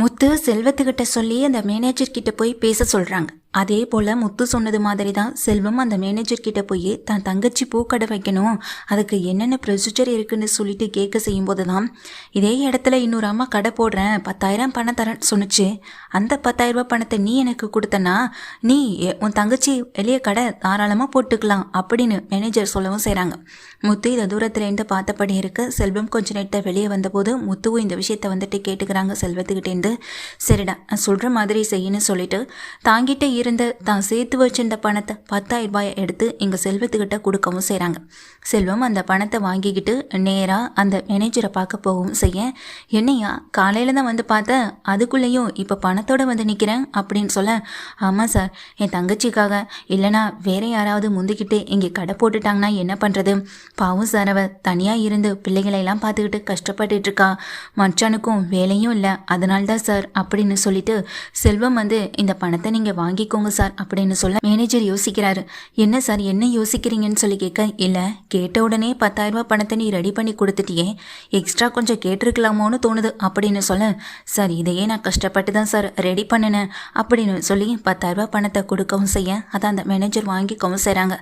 முத்து செல்வத்துக்கிட்ட சொல்லி அந்த மேனேஜர் கிட்ட போய் பேச சொல்றாங்க. அதே போல முத்து சொன்னது மாதிரி தான் செல்வம் அந்த மேனேஜர் கிட்ட போய் தான் தங்கச்சி பூக்கடை வைக்கணும். அதுக்கு என்னென்ன ப்ரொசீஜர் இருக்குன்னு சொல்லிட்டு கேட்க செய்யும்போது தான் இதே இடத்துல இன்னொரு அம்மா கடை போடுறேன். பத்தாயிரம் பணம் தரேன்னு சொன்னுச்சு. அந்த பத்தாயிரம் ரூபாய் பணத்தை நீ எனக்கு கொடுத்தனா நீ எ- உன் தங்கச்சி வெளியே கடை தாராளமாக போட்டுக்கலாம் அப்படின்னு மேனேஜர் சொல்லவும் செய்கிறாங்க முத்து இதை தூரத்துலேருந்து பார்த்தபடி இருக்கு. செல்வம் கொஞ்ச நேரத்தை வெளியே வந்தபோது முத்துவும் இந்த விஷயத்த வந்துட்டு கேட்டுக்கிறாங்க செல்வத்துக்கிட்டேருந்து சரிடா நான் சொல்கிற மாதிரி செய்யுன்னு சொல்லிட்டு தாங்கிட்ட இருந்த தான் சேர்த்து வச்சிருந்த பணத்தை பத்தாயிரம் ரூபாயை எடுத்து எங்கள் செல்வத்துக்கிட்ட கொடுக்கவும் செய்கிறாங்க செல்வம் அந்த பணத்தை வாங்கிக்கிட்டு நேராக அந்த மேனேஜரை பார்க்க போகவும் செய்ய என்னையா காலையில் தான் வந்து பார்த்தேன் அதுக்குள்ளேயும் இப்போ பணத்தோட வந்து நிற்கிறேன் அப்படின்னு சொல்ல ஆமாம் சார் என் தங்கச்சிக்காக இல்லைனா வேற யாராவது முந்திக்கிட்டு இங்கே கடை போட்டுட்டாங்கன்னா என்ன பண்ணுறது பாவம் சார் அவள் தனியாக இருந்து பிள்ளைகளையெல்லாம் பார்த்துக்கிட்டு கஷ்டப்பட்டுட்டு இருக்கா. மச்சானுக்கும் வேலையும் இல்லை. அதனால்தான் சார் அப்படின்னு சொல்லிட்டு செல்வம் வந்து இந்த பணத்தை நீங்கள் வாங்கிக்கோங்க சார் அப்படின்னு சொல்ல மேனேஜர் யோசிக்கிறாரு. என்ன சார் என்ன யோசிக்கிறீங்கன்னு சொல்லி கேட்க இல்லை கேட்ட உடனே பத்தாயிரம் ரூபாய் பணத்தை நீ ரெடி பண்ணி கொடுத்துட்டியே. எக்ஸ்ட்ரா கொஞ்சம் கேட்டிருக்கலாமோன்னு தோணுது அப்படின்னு சொல்ல சார் இதையே நான் கஷ்டப்பட்டு தான் சார் ரெடி பண்ணினேன் அப்படின்னு சொல்லி பத்தாயிரம் ரூபாய் பணத்தை கொடுக்கவும் செய்ய அதான் அந்த மேனேஜர் வாங்கிக்கவும் செய்கிறாங்க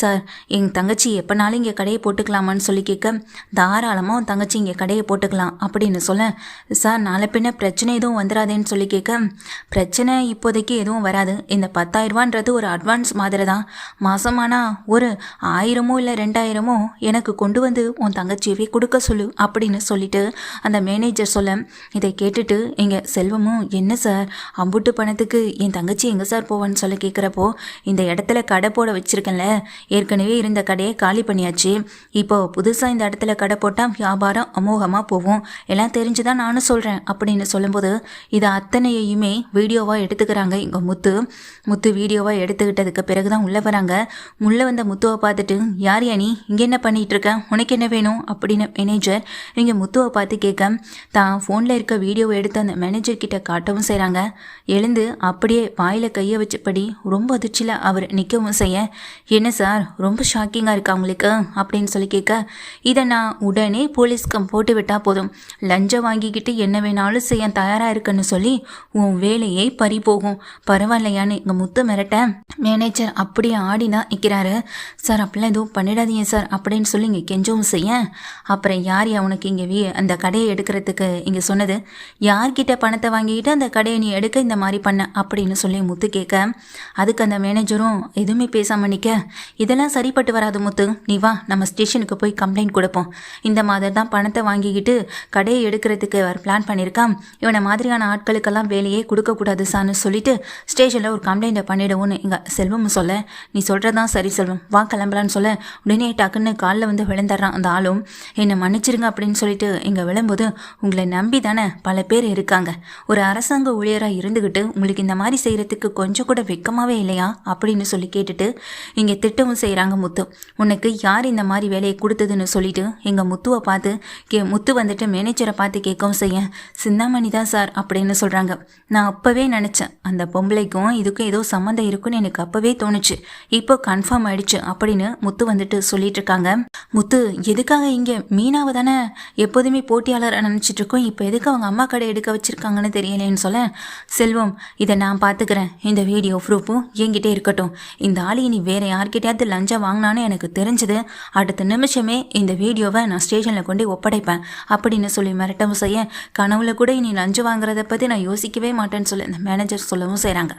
சார் எங்கள் தங்கச்சி எப்போனாலும் இங்கே கடையை போட்டுக்கலாமான்னு சொல்லி கேட்க தாராளமாக உன் தங்கச்சி இங்கே கடையை போட்டுக்கலாம் அப்படின்னு சொல்ல சார் நாளை பின்ன பிரச்சனை எதுவும் வந்துடாதேன்னு சொல்லி கேட்க பிரச்சனை இப்போதைக்கு எதுவும் வராது. இந்த பத்தாயிரரூவான்றது ஒரு அட்வான்ஸ் மாதிரி தான் மாசமானா ஒரு ஆயிரமோ இல்லை ரெண்டாயிரமோ எனக்கு கொண்டு வந்து உன் தங்கச்சியவே கொடுக்க சொல்லு அப்படின்னு சொல்லிட்டு அந்த மேனேஜர் சொல்ல இதை கேட்டுட்டு எங்கள் செல்வமும் என்ன சார்? அம்புட்டு பணத்துக்கு என் தங்கச்சி எங்கே சார் போவான்னு சொல்லி கேட்குறப்போ இந்த இடத்துல கடை போட வச்சிருக்கேன்ல. ஏற்கனவே இருந்த கடையை காலி பண்ணியாச்சு. இப்போ புதுசாக இந்த இடத்துல கடை போட்டால் வியாபாரம் அமோகமாக போகும். எல்லாம் தெரிஞ்சுதான் நானும் சொல்கிறேன் அப்படின்னு சொல்லும்போது இதை அத்தனையுமே வீடியோவாக எடுத்துக்கிறாங்க எங்கள் முத்து. முத்து வீடியோவாக எடுத்துக்கிட்டதுக்கு பிறகு தான் உள்ளே வராங்க. உள்ளே வந்த முத்துவை பார்த்துட்டு யார் யா நீ? இங்கே என்ன பண்ணிகிட்ருக்க இருக்க? உனக்கு என்ன வேணும்? அப்படின்னு மேனேஜர் இங்கே முத்துவை பார்த்து கேட்க தான் ஃபோனில் இருக்க வீடியோவை எடுத்து அந்த மேனேஜர் கிட்ட காட்டவும் செய்கிறாங்க எழுந்து அப்படியே வாயில் கையை வச்சபடி ரொம்ப அதிர்ச்சியில் அவர் நிற்கவும் செய்ய என்ன சார்? ரொம்ப ஷாக்கிங்காக இருக்கா உங்களுக்கு? அப்படின்னு சொல்லி கேட்க இதை நான் உடனே போலீஸ்க்கு போட்டு விட்டால் போதும். லஞ்சம் வாங்கிக்கிட்டு என்ன வேணாலும் செய்ய தயாராக இருக்குன்னு சொல்லி உன் வேலையை பறி போகும். பரவாயில்லையான்னு இங்கே முத்து மிரட்ட மேனேஜர் அப்படியே ஆடினா நிற்கிறாரு சார் அப்படிலாம் எதுவும் பண்ணிடாதீங்க சார் அப்படின்னு சொல்லி இங்கே கெஞ்சவும் செய்ய. அப்புறம் யார் அவனுக்கு இங்கே வீ அந்த கடையை எடுக்கிறதுக்கு இங்கே சொன்னது? யார்கிட்ட பணத்தை வாங்கிக்கிட்டு அந்த கடையை நீ எடுக்க இந்த மாதிரி பண்ண? அப்படின்னு சொல்லி முத்து கேட்க. அதுக்கு அந்த மேனேஜரும் எதுவுமே பேசாமல் நிற்க இதெல்லாம் சரிப்பட்டு வராது முத்து. நீ வா நம்ம ஸ்டேஷனுக்கு போய் கம்ப்ளைண்ட் கொடுப்போம். இந்த மாதிரி தான் பணத்தை வாங்கிக்கிட்டு கடையை எடுக்கிறதுக்கு அவர் பிளான் பண்ணியிருக்கான். இவனை மாதிரியான ஆட்களுக்கெல்லாம் வேலையே கொடுக்கக்கூடாது சார்னு சொல்லிட்டு ஸ்டேஷனில் ஒரு கம்ப்ளைண்ட்டை பண்ணிவிடுவோன்னு எங்கள் செல்வம் சொல்ல நீ சொல்கிறதான் சரி செல்வம். வா கிளம்பலான்னு சொல்ல. உடனே டக்குன்னு காலில் வந்து விழுந்துடுறான் அந்த ஆளும். என்னை மன்னிச்சிருங்க அப்படின்னு சொல்லிட்டு இங்கே விழும்போது உங்களை நம்பி தானே பல பேர் இருக்காங்க. ஒரு அரசாங்க ஊழியராக இருந்துக்கிட்டு உங்களுக்கு இந்த மாதிரி செய்கிறதுக்கு கொஞ்சம் கூட வெக்கமாகவே இல்லையா? அப்படின்னு சொல்லி கேட்டுட்டு இங்கே திட்டவும் செய்கிறாங்க முத்து. உனக்கு யார் இந்த மாதிரி வேலையை கொடுத்ததுன்னு சொல்லிட்டு எங்கள் முத்துவை பார்த்து கே முத்து வந்துட்டு மேனேஜரை பார்த்து கேட்கவும் செய்ய சிந்தாமணி தான் சார் அப்படின்னு சொல்கிறாங்க நான் அப்போவே நினச்சேன் அந்த பொம்பளைக்கும் இது இதுக்கும் ஏதோ சம்மந்தம் இருக்குன்னு எனக்கு அப்போவே தோணுச்சு. இப்போ கன்ஃபார்ம் ஆயிடுச்சு அப்படின்னு முத்து வந்துட்டு சொல்லிட்டு இருக்காங்க முத்து எதுக்காக இங்கே? மீனாவை தானே எப்போதுமே போட்டியாளர் நினச்சிட்டு இருக்கோம். இப்போ எதுக்கு அவங்க அம்மா கடை எடுக்க வச்சிருக்காங்கன்னு தெரியலேன்னு சொல்ல. செல்வம் இதை நான் பார்த்துக்கிறேன் இந்த வீடியோ ப்ரூஃபும் என்கிட்டே இருக்கட்டும். இந்த ஆளி நீ வேற யார்கிட்டயாவது லஞ்சம் வாங்கினான்னு எனக்கு தெரிஞ்சது. அடுத்த நிமிஷமே இந்த வீடியோவை நான் ஸ்டேஷனில் கொண்டு ஒப்படைப்பேன் அப்படின்னு சொல்லி மிரட்டவும் செய்ய கனவுல கூட இனி லஞ்சம் வாங்குறத பற்றி நான் யோசிக்கவே மாட்டேன்னு சொல்லி அந்த மேனேஜர் சொல்லவும் செய்கிறாங்க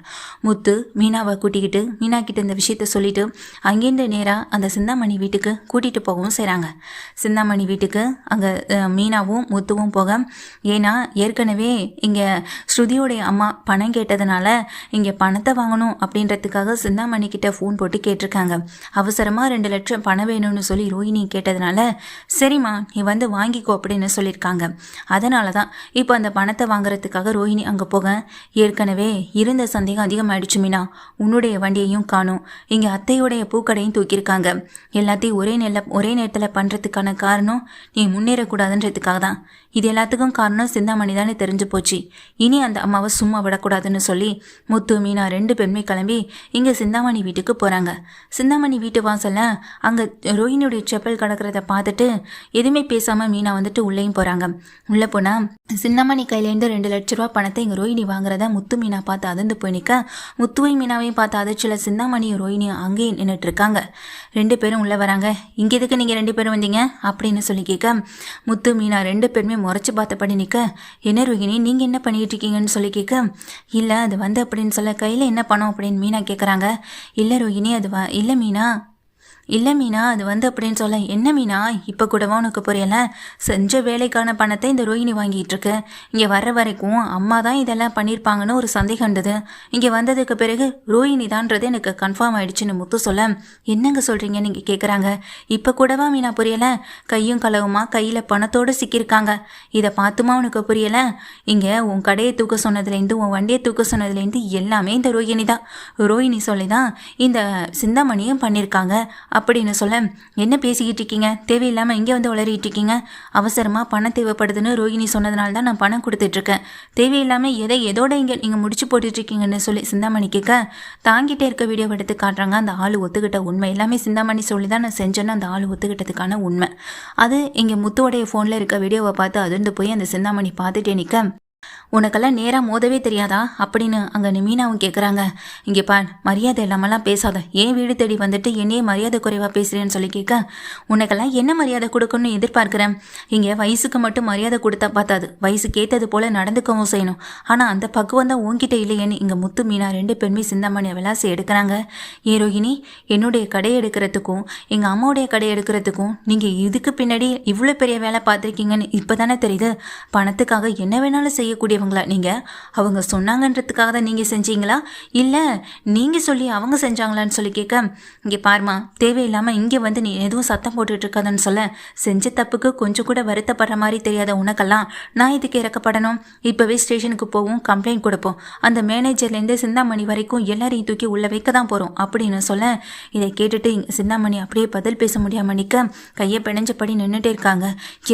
முத்து மீனாவை கூட்டிக்கிட்டு மீனா கிட்ட இந்த விஷயத்த சொல்லிட்டு அங்கேருந்து நேராக அந்த சிந்தாமணி வீட்டுக்கு கூட்டிகிட்டு போகவும் செய்கிறாங்க சிந்தாமணி வீட்டுக்கு அங்கே மீனாவும் முத்துவும் போக ஏன்னா ஏற்கனவே இங்கே ஸ்ருதியோடைய அம்மா பணம் கேட்டதுனால இங்கே பணத்தை வாங்கணும் அப்படின்றதுக்காக சிந்தாமணி கிட்ட ஃபோன் போட்டு கேட்டிருக்காங்க. அவசரமாக ரெண்டு லட்சம் பணம் வேணும்னு சொல்லி ரோஹிணி கேட்டதுனால சரிம்மா நீ வந்து வாங்கிக்கோ அப்படின்னு சொல்லியிருக்காங்க. அதனால தான் இப்போ அந்த பணத்தை வாங்குறதுக்காக ரோஹிணி அங்கே போக ஏற்கனவே இருந்த சந்தேகம் அதிகமாக ஆயிடுச்சு மீனா. உன்னுடைய வண்டியையும் காணும். இங்கே அத்தையுடைய பூக்கடையும் தூக்கியிருக்காங்க. எல்லாத்தையும் ஒரே நெல்ல ஒரே நேரத்தில் பண்ணுறதுக்கான காரணம் நீ முன்னேறக்கூடாதுன்றதுக்காக தான் இது எல்லாத்துக்கும் காரணம் சிந்தாமணி தானே தெரிஞ்சு போச்சு. இனி அந்த அம்மாவை சும்மா விடக்கூடாதுன்னு சொல்லி முத்து மீனா ரெண்டு பெண்மை கிளம்பி இங்கே சிந்தாமணி வீட்டுக்கு போகிறாங்க சிந்தாமணி வீட்டு வாசல்ல அங்கே ரோஹினியுடைய செப்பல் கிடக்கிறத பார்த்துட்டு எதுவுமே பேசாமல் மீனா வந்துட்டு உள்ளேயும் போகிறாங்க உள்ளே போனால் சிந்தாமணி கையிலேருந்து ரெண்டு லட்ச ரூபா பணத்தை இங்கே ரோஹினி வாங்குறத முத்து மீனா பார்த்து அதிர்ந்து போய் நிற்க முத்துவையும் மீனாவையும் பார்த்து அதிர்ச்சியில் சிந்தாமணியும் ரோஹினியும் அங்கேயே நின்றுட்டு இருக்காங்க ரெண்டு பேரும் உள்ளே வராங்க. இங்கே எதுக்கு நீங்கள் ரெண்டு பேரும் வந்தீங்க? அப்படின்னு சொல்லி கேட்க முத்து மீனா ரெண்டு பேருமே முறைச்சி பார்த்தபடி நிற்க என்ன ரோஹினி நீங்கள் என்ன பண்ணிட்டு இருக்கீங்கன்னு சொல்லி கேட்க இல்லை அது வந்து அப்படின்னு சொல்ல கையில் என்ன பணம்? அப்படின்னு மீனா கேட்குறாங்க இல்லை ரோஹினி அது வ இல்லை மீனா. இல்லை மீனா அது வந்து அப்படின்னு சொல்ல என்ன மீனா இப்போ கூடவா உனக்கு புரியல? செஞ்ச வேலைக்கான பணத்தை இந்த ரோஹிணி வாங்கிட்டு இருக்கு. இங்கே வர்ற வரைக்கும் அம்மா தான் இதெல்லாம் பண்ணியிருப்பாங்கன்னு ஒரு சந்தேகம் இருந்தது. இங்கே வந்ததுக்கு பிறகு ரோஹிணி தான்றது எனக்கு கன்ஃபார்ம் ஆயிடுச்சுன்னு முத்து சொல்ல என்னங்க சொல்கிறீங்க நீங்கள் கேட்குறாங்க இப்போ கூடவா மீனா புரியல? கையும் களவுமா? கையில் பணத்தோடு சிக்கியிருக்காங்க. இதை பார்த்துமா உனக்கு புரியல? இங்கே உன் கடையை தூக்க சொன்னதுலேருந்து உன் வண்டியை தூக்க சொன்னதுலேருந்து எல்லாமே இந்த ரோஹிணி தான். ரோஹிணி சொல்லி தான் இந்த சிந்தாமணியும் பண்ணியிருக்காங்க அப்படின்னு சொல்ல என்ன பேசிக்கிட்டு இருக்கீங்க தேவையில்லாமல் இங்கே வந்து உளறிட்டு இருக்கீங்க அவசரமாக பணம் தேவைப்படுதுன்னு ரோஹிணி சொன்னதுனால தான் நான் பணம் கொடுத்துட்ருக்கேன் தேவையில்லாமல் எதை எதோட இங்கே நீங்கள் முடிச்சு போட்டுட்ருக்கீங்கன்னு சொல்லி சிந்தாமணி கேட்க தாங்கிட்டே இருக்க வீடியோ எடுத்து காட்டுறாங்க. அந்த ஆள் ஒத்துக்கிட்ட உண்மை. எல்லாமே சிந்தாமணி சொல்லி தான் நான் செஞ்சேன்னு அந்த ஆள் ஒத்துக்கிட்டதுக்கான உண்மை. அது இங்கே முத்துவோடைய ஃபோனில் இருக்க வீடியோவை பார்த்து அதிர்ந்து போய் அந்த சிந்தாமணி பார்த்துட்டே நிற்க உனக்கெல்லாம் நேராக மோதவே தெரியாதா? அப்படின்னு அங்கே மீனாவும் கேட்குறாங்க இங்கே பா மரியாதை இல்லாமலாம் பேசாத. ஏன் வீடு தேடி வந்துட்டு என்னையே மரியாதை குறைவாக பேசுகிறேன்னு சொல்லி கேட்க உனக்கெல்லாம் என்ன மரியாதை கொடுக்கணும்னு எதிர்பார்க்குறேன்? இங்கே வயசுக்கு மட்டும் மரியாதை கொடுத்தா பார்த்தாது வயசுக்கு ஏற்றது போல் நடந்துக்கவும் செய்யணும். ஆனால் அந்த பக்குவம் தான் உங்ககிட்ட இல்லையேன்னு இங்கே முத்து மீனா ரெண்டு பெண்மை சிந்தாமணியை விளாசி எடுக்கிறாங்க. ஏ ரோஹிணி என்னுடைய கடை எடுக்கிறதுக்கும் எங்கள் அம்மாவுடைய கடை எடுக்கிறதுக்கும் நீங்கள் இதுக்கு பின்னாடி இவ்வளோ பெரிய வேலை பார்த்துருக்கீங்கன்னு இப்போ தானே தெரியுது. பணத்துக்காக என்ன வேணாலும் செய்யக்கூடிய செய்யக்கூடியவங்களா நீங்கள் அவங்க சொன்னாங்கன்றதுக்காக தான் நீங்கள் செஞ்சீங்களா? இல்லை நீங்கள் சொல்லி அவங்க செஞ்சாங்களான்னு சொல்லி கேட்க இங்கே பாருமா தேவையில்லாமல் இங்கே வந்து நீ எதுவும் சத்தம் போட்டுட்ருக்காதன்னு சொல்ல. செஞ்ச தப்புக்கு கொஞ்சம் கூட வருத்தப்படுற மாதிரி தெரியாத உனக்கெல்லாம் நான் இதுக்கு இறக்கப்படணும்? இப்போவே ஸ்டேஷனுக்கு போவோம் கம்ப்ளைண்ட் கொடுப்போம். அந்த மேனேஜர்லேருந்து சிந்தாமணி வரைக்கும் எல்லாரையும் தூக்கி உள்ளே வைக்க தான் போகிறோம் அப்படின்னு சொல்ல. இதை கேட்டுட்டு சிந்தாமணி அப்படியே பதில் பேச முடியாமல் நிற்க கையை பிணைஞ்சபடி நின்றுட்டே இருக்காங்க.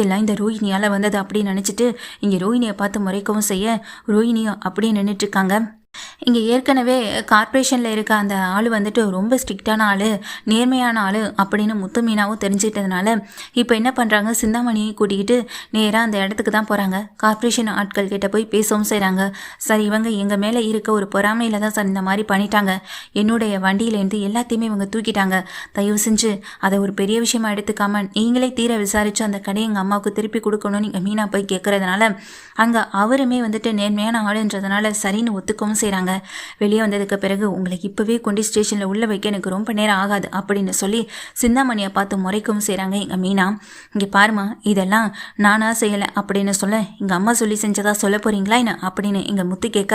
எல்லாம் இந்த ரோஹிணியால் வந்தது அப்படின்னு நினச்சிட்டு இங்கே ரோஹிணியை பார்த்து முறைக்கவும் செய்ய ரோஹிணியும் அப்படியே நின்றுட்டு இருக்காங்க. இங்கே ஏற்கனவே கார்ப்பரேஷனில் இருக்க அந்த ஆள் வந்துட்டு ரொம்ப ஸ்ட்ரிக்டான ஆள் நேர்மையான ஆள் அப்படின்னு முத்து மீனாவும் தெரிஞ்சுக்கிட்டதுனால இப்போ என்ன பண்ணுறாங்க சிந்தாமணியை கூட்டிக்கிட்டு நேராக அந்த இடத்துக்கு தான் போகிறாங்க கார்ப்பரேஷன் ஆட்கள் கிட்ட போய் பேசவும் செய்கிறாங்க சார் இவங்க எங்கள் மேலே இருக்க ஒரு பொறாமையில் தான் சார் இந்த மாதிரி பண்ணிட்டாங்க. என்னுடைய வண்டியிலேருந்து எல்லாத்தையுமே இவங்க தூக்கிட்டாங்க. தயவு செஞ்சு அதை ஒரு பெரிய விஷயமா எடுத்துக்காம நீங்களே தீர விசாரித்து அந்த கடையை எங்கள் அம்மாவுக்கு திருப்பி கொடுக்கணும்னு நீங்கள் மீனா போய் கேட்குறதுனால அங்கே அவருமே வந்துட்டு நேர்மையான ஆளுன்றதுனால சரின்னு ஒத்துக்கவும் செய்கிறாங்க வெளியே வந்ததுக்கு பிறகு உங்களுக்கு இப்போவே கொண்டு ஸ்டேஷனில் உள்ளே வைக்க எனக்கு ரொம்ப நேரம் ஆகாது அப்படின்னு சொல்லி சிந்தாமணியை பார்த்து முறைக்கவும் செய்கிறாங்க எங்கள் மீனா. இங்கே பாருமா இதெல்லாம் நானாக செய்யலை அப்படின்னு சொல்ல எங்கள் அம்மா சொல்லி செஞ்சதா சொல்ல போகிறீங்களா என்ன? அப்படின்னு எங்கள் முத்து கேட்க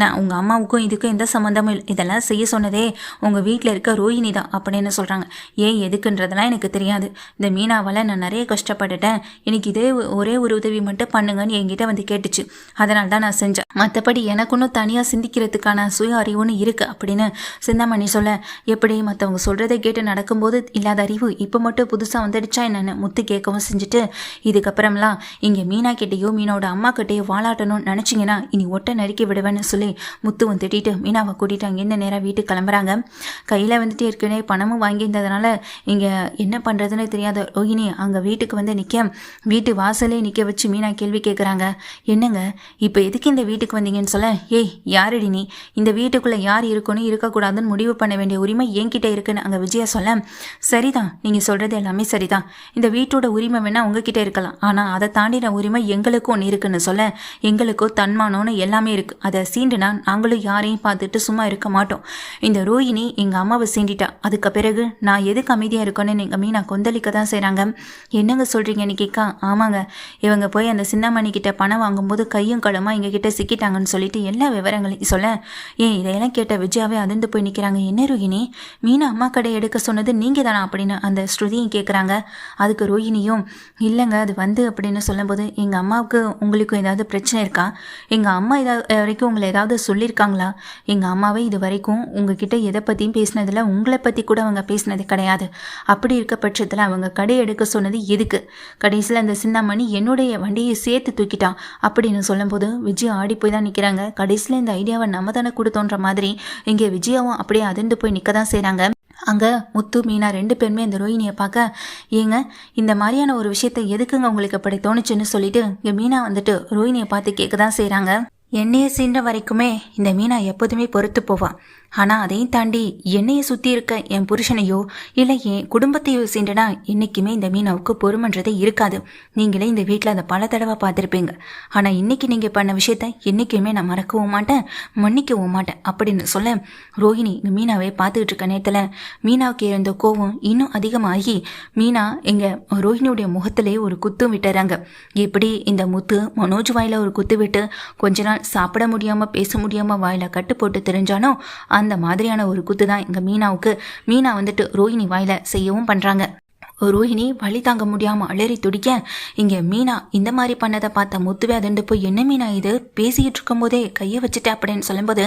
நான் உங்கள் அம்மாவுக்கும் இதுக்கும் எந்த சம்மந்தமும் இல்லை இதெல்லாம் செய்ய சொன்னதே உங்கள் வீட்டில் இருக்க ரோஹிணி தான் அப்படின்னு சொல்கிறாங்க ஏன் எதுக்குன்றதெல்லாம் எனக்கு தெரியாது. இந்த மீனாவால் நான் நிறைய கஷ்டப்பட்டுட்டேன். எனக்கு இதே ஒரே ஒரு உதவி மட்டும் பண்ணுங்கன்னு என்கிட்ட வந்து கேட்டுச்சு. அதனால தான் நான் செஞ்சேன். மற்றபடி எனக்கு ஒன்றும் தனியாக சிந்திக்கிறதுக்கான சுய அறிவுன்னு இருக்குது அப்படின்னு சிந்தாமணி சொல்ல எப்படி மற்றவங்க சொல்கிறத கேட்டு நடக்கும்போது இல்லாத அறிவு இப்போ மட்டும் புதுசாக வந்துடுச்சா என்னென்னு முத்து கேட்கவும் செஞ்சுட்டு இதுக்கப்புறம்லாம் இங்கே மீனா கிட்டேயோ மீனோட அம்மா கிட்டேயோ வாழாட்டணும்னு நினச்சிங்கன்னா இனி ஒட்டை நறுக்கி விடுவேன்னு சொல்லி முத்துவும் திட்டிட்டு மீனாவை கூட்டிட்டு அங்கேருந்து நேராக வீட்டுக்கு கிளம்புறாங்க. கையில் வந்துட்டு ஏற்கனவே பணமும் வாங்கியிருந்ததுனால இங்கே என்ன பண்ணுறதுன்னு தெரியாத ரோஹிணி அங்கே வீட்டுக்கு வந்து நிற்க வீட்டு வாசலே நிற்க வச்சு மீனா கேள்வி கேட்குறாங்க என்னங்க இப்போ எதுக்கு இந்த வீட்டுக்கு வந்தீங்கன்னு சொல்ல? ஏய் யாரடி நீ? இந்த வீட்டுக்குள்ளே யார் இருக்கணும் இருக்கக்கூடாதுன்னு முடிவு பண்ண வேண்டிய உரிமை என்கிட்ட இருக்குன்னு அங்கே விஜயா சொல்ல? சரிதான். நீங்கள் சொல்கிறது எல்லாமே சரிதான். இந்த வீட்டோட உரிமை வேணால் உங்ககிட்ட இருக்கலாம். ஆனால் அதை தாண்டின உரிமை எங்களுக்கும் ஒன்று இருக்குன்னு சொல்ல. எங்களுக்கும் தன்மானம்னு எல்லாமே இருக்குது அதை சீண்டுனா நாங்களும் யாரையும் பார்த்துட்டு சும்மா இருக்க மாட்டோம். இந்த ரோஹிணி எங்கள் அம்மாவை சீண்டிட்டா. அதுக்கு பிறகு நான் எதுக்கு அமைதியாக இருக்கணும்னு எங்கள் மீனா கொந்தளிக்க தான் செய்கிறாங்க என்னங்க சொல்கிறீங்கன்னு கேட்க ஆமாங்க. இவங்க போய் அந்த சின்னமணி கிட்ட பணம் வாங்கும்போது கையும் களமாக எங்ககிட்ட சிக்கிட்டாங்கன்னு சொல்லிட்டு எல்லா விவரங்களையும் சொல்ல ஏன் இதையெல்லாம் கேட்ட விஜயாவே அதிர்ந்து போய் நிற்கிறாங்க என்ன ரோஹிணி மீனா அம்மா கடை எடுக்க சொன்னது நீங்கள் தானா அப்படின்னு அந்த ஸ்ருதியும் கேட்குறாங்க அதுக்கு ரோஹிணியும் இல்லைங்க அது வந்து அப்படின்னு சொல்லும்போது எங்கள் அம்மாவுக்கு உங்களுக்கு ஏதாவது பிரச்சனை இருக்கா? எங்கள் அம்மா ஏதாவது வரைக்கும் உங்களை ஏதாவது சொல்லியிருக்காங்களா? எங்கள் அம்மாவே இது வரைக்கும் உங்ககிட்ட எதை பற்றியும் பேசினதில் உங்களை பற்றி கூட அவங்க பேசினது கிடையாது. அப்படி இருக்க பட்சத்தில் அவங்க கடை எடுக்க சொன்னது எதுக்கு? கடைசியில் அந்த சின்னமணி என்னுடைய வண்டியை சேர்த்து தூக்கிட்டான் அப்படின்னு சொல்லும்போது விஜய் ஆடி போய் தான் நிற்கிறாங்க கடைசியில் இந்த ஐடியாவை நம்ம தானே கொடுத்தோன்ற மாதிரி இங்கே விஜயாவும் அப்படியே அதிர்ந்து போய் நிற்க தான் செய்கிறாங்க அங்கே முத்து மீனா ரெண்டு பேருமே இந்த ரோஹினியை பார்க்க ஏங்க இந்த மாதிரியான ஒரு விஷயத்தை எதுக்குங்க உங்களுக்கு அப்படி தோணுச்சுன்னு சொல்லிட்டு இங்கே மீனா வந்துட்டு ரோஹினியை பார்த்து கேட்க தான் செய்கிறாங்க என்னையை சீன்ற வரைக்குமே இந்த மீனா எப்போதுமே பொறுத்து போவான் ஆனால் அதையும் தாண்டி என்னையை சுற்றி இருக்க என் புருஷனையோ இல்லை என் குடும்பத்தையோ சீண்டனா என்றைக்குமே இந்த மீனாவுக்கு பொறுமன்றதே இருக்காது. நீங்களே இந்த வீட்டில் அதை பல தடவை பார்த்துருப்பீங்க. ஆனால் இன்னைக்கு நீங்கள் பண்ண விஷயத்த என்றைக்குமே நான் மறக்கவும் மாட்டேன் மன்னிக்கவும் மாட்டேன் அப்படின்னு சொல்ல ரோஹிணி இந்த மீனாவை பார்த்துக்கிட்டு இருக்க நேரத்தில் மீனாவுக்கு இருந்த கோவம் இன்னும் அதிகமாகி மீனா எங்கள் ரோஹிணியுடைய முகத்திலேயே ஒரு குத்து விட்டுறாங்க. இப்படி இந்த முத்து மனோஜ் வாயில ஒரு குத்து விட்டு கொஞ்ச நாள் சாப்பிட முடியாமல் பேச முடியாமல் வாயில கட்டு போட்டு தெரிஞ்சானோ அந்த மாதிரியான ஒரு குத்து தான் இங்கே மீனாவுக்கு. மீனா வந்துட்டு ரோஹிணி வாயில செய்யவும் பண்ணுறாங்க ரோஹிணி வழி தாங்க முடியாமல் அலறி துடிக்க இங்கே மீனா இந்த மாதிரி பண்ணதை பார்த்த முத்துவே அதுண்டு போய் என்ன மீனா இது? பேசிக்கிட்டு இருக்கும்போதே கையை வச்சுட்டேன் அப்படின்னு சொல்லும்போது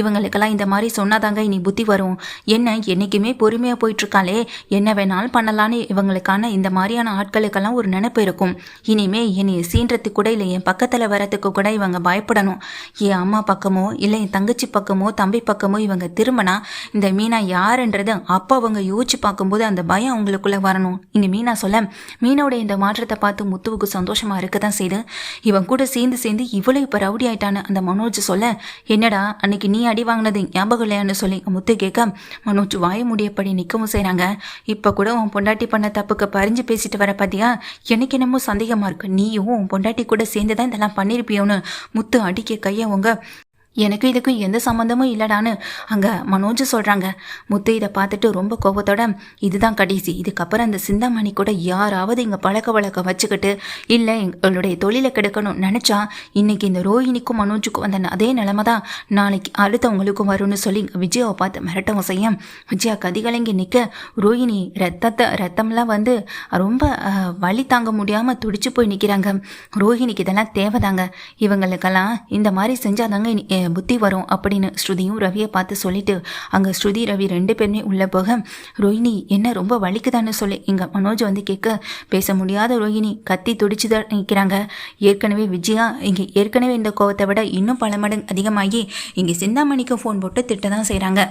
இவங்களுக்கெல்லாம் இந்த மாதிரி சொன்னாதாங்க இனி புத்தி வரும். என்ன என்றைக்குமே பொறுமையாக போயிட்டுருக்காளே. என்ன வேணாலும் பண்ணலான்னு இவங்களுக்கான இந்த மாதிரியான ஆட்களுக்கெல்லாம் ஒரு நினைப்பு இருக்கும். இனிமே என்னை சீன்றத்துக்கு கூட இல்லை என் பக்கத்தில் வரத்துக்கு கூட இவங்க பயப்படணும். என் அம்மா பக்கமோ இல்லை என் தங்கச்சி பக்கமோ தம்பி பக்கமோ இவங்க திரும்பினா இந்த மீனா யாருன்றது அப்போ அவங்க யோசிச்சு பார்க்கும்போது அந்த பயம் அவங்களுக்குள்ளே வரணும். இங்கே மீனா சொல்ல மீனோட இந்த மாற்றத்தை பார்த்து முத்துவுக்கு சந்தோஷமா இருக்க தான் செய்து இவன் கூட சேர்ந்து சேர்ந்து இவ்வளவு இப்போ ரவுடி ஆயிட்டான்னு அந்த மனோஜ் சொல்ல என்னடா அன்னைக்கு நீ அடி வாங்கினது ஞாபகம் இல்லையான்னு சொல்லி முத்து கேட்க மனோஜ் வாய முடியப்படி நிற்கவும் செய்கிறாங்க இப்போ கூட உன் பொண்டாட்டி பண்ண தப்புக்கு பறிஞ்சு பேசிட்டு வர பார்த்தியா எனக்கு என்னமோ சந்தேகமாக இருக்கு. நீயும் உன் பொண்டாட்டி கூட சேர்ந்து தான் இதெல்லாம் பண்ணியிருப்பியோன்னு முத்து அடிக்க கையை உங்க எனக்கு இதுக்கும் எந்த சம்மந்தமும் இல்லடான்னு அங்கே மனோஜ் சொல்கிறாங்க முத்து இதை பார்த்துட்டு ரொம்ப கோபத்தோட இதுதான் கடைசி. இதுக்கப்புறம் அந்த சிந்தாமணி கூட யாராவது இங்கே பழக்க வழக்கம் வச்சுக்கிட்டு இல்லை எங்களுடைய தொழிலை கெடுக்கணும் நினச்சா இன்னைக்கு இந்த ரோஹிணிக்கும் மனோஜுக்கும் வந்த அதே நிலமை தான் நாளைக்கு அடுத்தவங்களுக்கும் வரும்னு சொல்லி விஜயாவை பார்த்து மிரட்டவும் செய்ய விஜயா கதிகலங்கி நிற்க ரோஹிணி ரத்தத்தை ரத்தம்லாம் வந்து ரொம்ப வழி தாங்க முடியாமல் துடிச்சு போய் நிற்கிறாங்க ரோஹிணிக்கு இதெல்லாம் தேவைதாங்க. இவங்களுக்கெல்லாம் இந்த மாதிரி செஞ்சாதாங்க இனி, புத்தி வரும் அப்படின்னு ஸ்ருதியும் ரவியை பார்த்து சொல்லிட்டு அங்கே ஸ்ருதி ரவி ரெண்டு பேருமே உள்ளே போக ரோஹிணி என்ன ரொம்ப வலிக்குதான்னு சொல்லி. இங்கே மனோஜ் வந்து கேட்க பேச முடியாத ரோஹிணி கத்தி துடிச்சு தான் நிற்கிறாங்க ஏற்கனவே விஜயா இங்கே ஏற்கனவே இந்த கோவத்தை விட இன்னும் பல மடங்கு அதிகமாகி இங்கே சிந்தாமணிக்கு ஃபோன் போட்டு திட்ட தான் செய்கிறாங்க